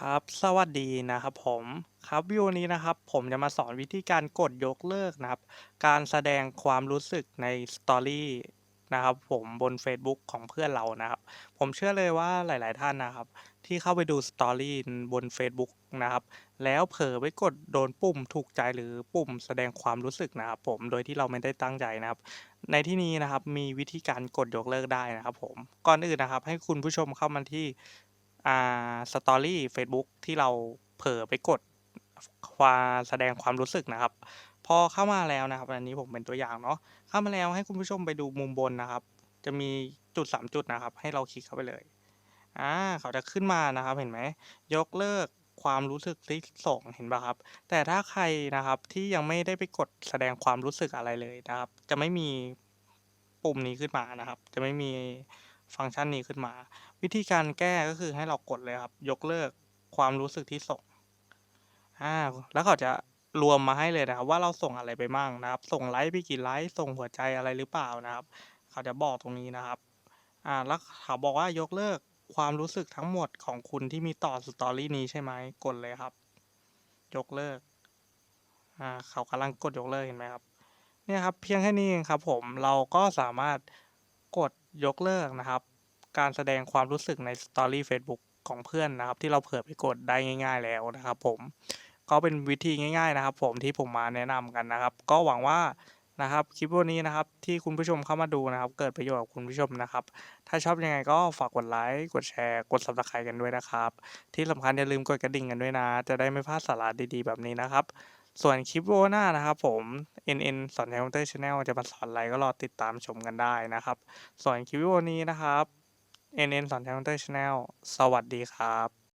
ครับ สวัสดีนะครับผมครับวิดีโอนี้นะครับ ผมจะมาสอนวิธีการกดยกเลิกนะครับ การแสดงความรู้สึกใน Story นะครับผมบนเฟซบุ๊กของเพื่อนเรานะครับ ผมเชื่อเลยว่าหลาย ๆ ท่านนะครับ ที่เข้าไปดู Story บนเฟซบุ๊กนะครับ แล้วเผลอไปกดโดนปุ่มถูกใจหรือปุ่มแสดงความรู้สึกนะครับ ผมโดยที่เราไม่ได้ตั้งใจนะครับ ในที่นี้นะครับมีวิธีการกดยกเลิกได้นะครับ ผมก่อนอื่นนะครับ ให้คุณผู้ชมเข้ามาที่ อ่า Story เฟซบุ๊กที่เราเผลอไปกดความแสดงความรู้สึกนะครับ พอเข้ามาแล้วนะครับ อันนี้ผมเป็นตัวอย่างเนาะเข้ามาแล้วให้คุณผู้ชมไปดูมุมบนนะครับ จะมีจุด 3 จุดนะครับ ให้เราคลิกเข้าไปเลยอ่าเขาจะขึ้นมานะครับเห็นไหมยกเลิกความรู้สึกที่ส่งเห็นเปล่าครับ แต่ถ้าใครนะครับที่ยังไม่ได้ไปกดแสดงความรู้สึกอะไรเลยนะครับ จะไม่มีปุ่มนี้ขึ้นมานะครับ จะไม่มี ฟังก์ชันนี้ขึ้นมา วิธีการแก้ก็คือให้เรากดเลยครับ ยกเลิกความรู้สึกที่ส่งอ่าแล้วเขาจะรวมมาให้เลยนะครับว่าเราส่งอะไรไปมั่งนะครับ ส่งไลก์ไปกี่ไลก์ส่งหัวใจอะไรหรือเปล่านะครับ เขาจะบอกตรงนี้นะครับอ่าแล้วเขาบอกว่ายกเลิกความรู้สึกทั้งหมดของคุณที่มีต่อ Story นี้ใช่ไหมกดเลยครับ ยกเลิกอ่าเขากำลังกดยกเลิกเห็นไหมครับเนี่ยครับเพียงแค่นี้เองครับผมเราก็สามารถกด ยกเลิกนะครับ การแสดงความรู้สึกใน Story เฟซบุ๊กของเพื่อนนะครับ ที่เราเผลอไปกดได้ง่าย ๆ แล้วนะครับ ผมก็เป็นวิธีง่าย ๆ นะครับ ผมที่ผมมาแนะนำกันนะครับ ก็หวังว่านะครับคลิปวิดีโอนี้นะครับที่คุณผู้ชมเข้ามาดูนะครับ เกิดประโยชน์กับคุณผู้ชมนะครับ ถ้าชอบยังไงก็ฝากกดไลก์กดแชร์ กด Subscribe กันด้วยนะครับ ที่สำคัญอย่าลืมกดกระดิ่งกันด้วยนะ จะได้ไม่พลาดสาระดีๆ แบบนี้นะครับ ส่วนคลิปวิดีโวหน้านะครับผม NN สอนเทคอมเตอร์ช anel จะมาสอนอะไรก็รอติดตามชมกันได้นะครับ ส่วนคลิปวิดีโอนี้นะครับ NN สอนเทคอมเตอร์ช anel สวัสดีครับ